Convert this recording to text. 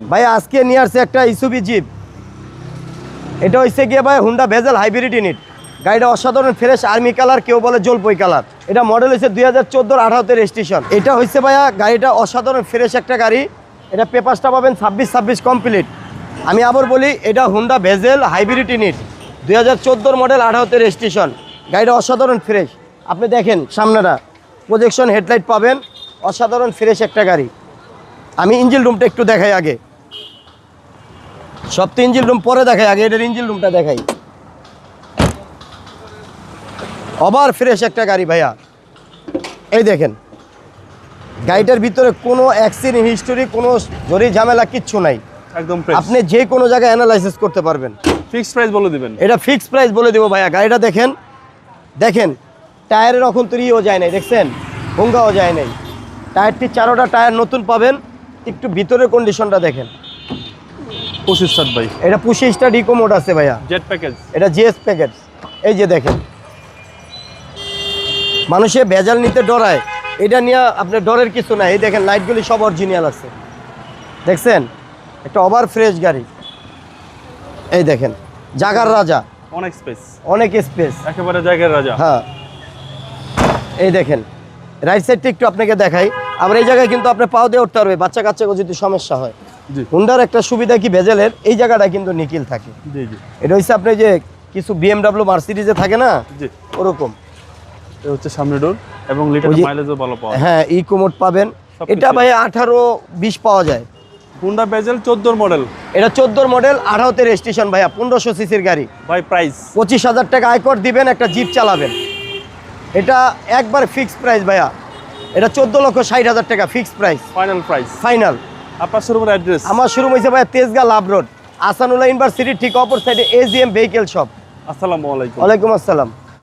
ভাই, আজকে নিয়ে আসছে একটা ইসুবি জিপ এটা হচ্ছে গিয়ে ভাই হুন্ডা ভেজেল হাইব্রিড ইউনিট গাড়িটা অসাধারণ ফ্রেশ আর্মি কালার কেউ বলে জলপই কালার এটা মডেল হচ্ছে দুই হাজার চোদ্দোর আঠারোতে রেজিস্ট্রেশন এটা হচ্ছে ভাইয়া গাড়িটা অসাধারণ ফ্রেশ একটা গাড়ি। এটা পেপারসটা পাবেন ছাব্বিশ ছাব্বিশ কমপ্লিট আমি আবার বলি, এটা হুন্ডা ভেজেল হাইব্রিড ইউনিট দুই হাজার চোদ্দোর মডেল আঠারোতে রেজিস্ট্রেশন গাড়িটা অসাধারণ ফ্রেশ আপনি দেখেন সামনেটা। প্রজেকশন হেডলাইট পাবেন। অসাধারণ ফ্রেশ একটা গাড়ি। আমি ইঞ্জিন রুমটা একটু দেখাই আগে। সব তো ইঞ্জিন রুম পরে দেখাই আগে এটার ইঞ্জিন রুমটা দেখাই। ওভার ফ্রেশ একটা গাড়ি ভাইয়া। এই দেখেন গাড়িটার ভিতরে কোনো অ্যাক্সিডেন্ট হিস্টোরি কোনো জরি ঝামেলা কিচ্ছু নাই। একদম আপনি যে কোনো জায়গায় অ্যানালাইসিস করতে পারবেন। ফিক্সড প্রাইস বলে দিবেন। এটা ফিক্সড প্রাইস বলে দেবো ভাইয়া গাড়িটা দেখেন। দেখেন টায়ারের এখন তৈরিও যায় নাই দেখছেন? ভঙ্গাও যায় নাই। টায়ারটি চারোটা টায়ার নতুন পাবেন একটু ভিতরের কন্ডিশনটা দেখেন। পঁচিশ ষাট ভাই। এটা পঁচিশটা ডিকো মোড আছে ভাইয়া। Jet package. এটা জিএস প্যাকেট এই যে দেখেন। মানুষে ভেজাল নিতে ডরায়। এটা নিয়ে আপনার ডরের কিছু নাই। এই দেখেন লাইটগুলি সব অরিজিনাল আছে। দেখছেন? একটা ওভার ফ্রেশ গাড়ি। এই দেখেন জাগার রাজা। অনেক স্পেস অনেক স্পেস একেবারে জায়গার রাজা। হ্যাঁ। এই দেখেন রাইট সাইডটা একটু আপনাকে দেখাই। আবার এই জায়গায় কিন্তু আপনি পাও দিয়ে উঠতে পারবে। বাচ্চা কাচ্চাকে যদি সমস্যা হয়। হুন্ডার একটা সুবিধা কি ভেজালের? এই জায়গাটা কিন্তু নিখিল থাকে। এটা হচ্ছে আপনি যে কিছু বিএমডাব্লিউ মার্সিডিজে থাকে না? ওরকম। এটা হচ্ছে সামনে ডোর এবং লিটার মাইলেজও ভালো পাওয়া হ্যাঁ পাবেন। এটা ভাই আঠারো বিশ পাওয়া যায়। হুন্ডা বেজেল চোদ্দোর মডেল এটা চোদ্দোর মডেল আঠারোতে রেজিস্ট্রেশন ভাইয়া পনেরোশো সিসির গাড়ি। ভাই প্রাইস পঁচিশ হাজার টাকা আয়কর দিবেন একটা জিপ চালাবেন। এটা একবার ফিক্সড প্রাইস ভাইয়া। এটা চোদ্দ লক্ষ ষাট হাজার টাকা fixed price final price final আপনার শোরুমের অ্যাড্রেস আমার শুরু হয়েছে ভাইয়া Tejgaon love road. Ahsanullah university ঠিক অপর সাইডে এজিএম ভেহিকেল শপ আসসালামু আলাইকুম। ওয়ালাইকুম আসসালাম।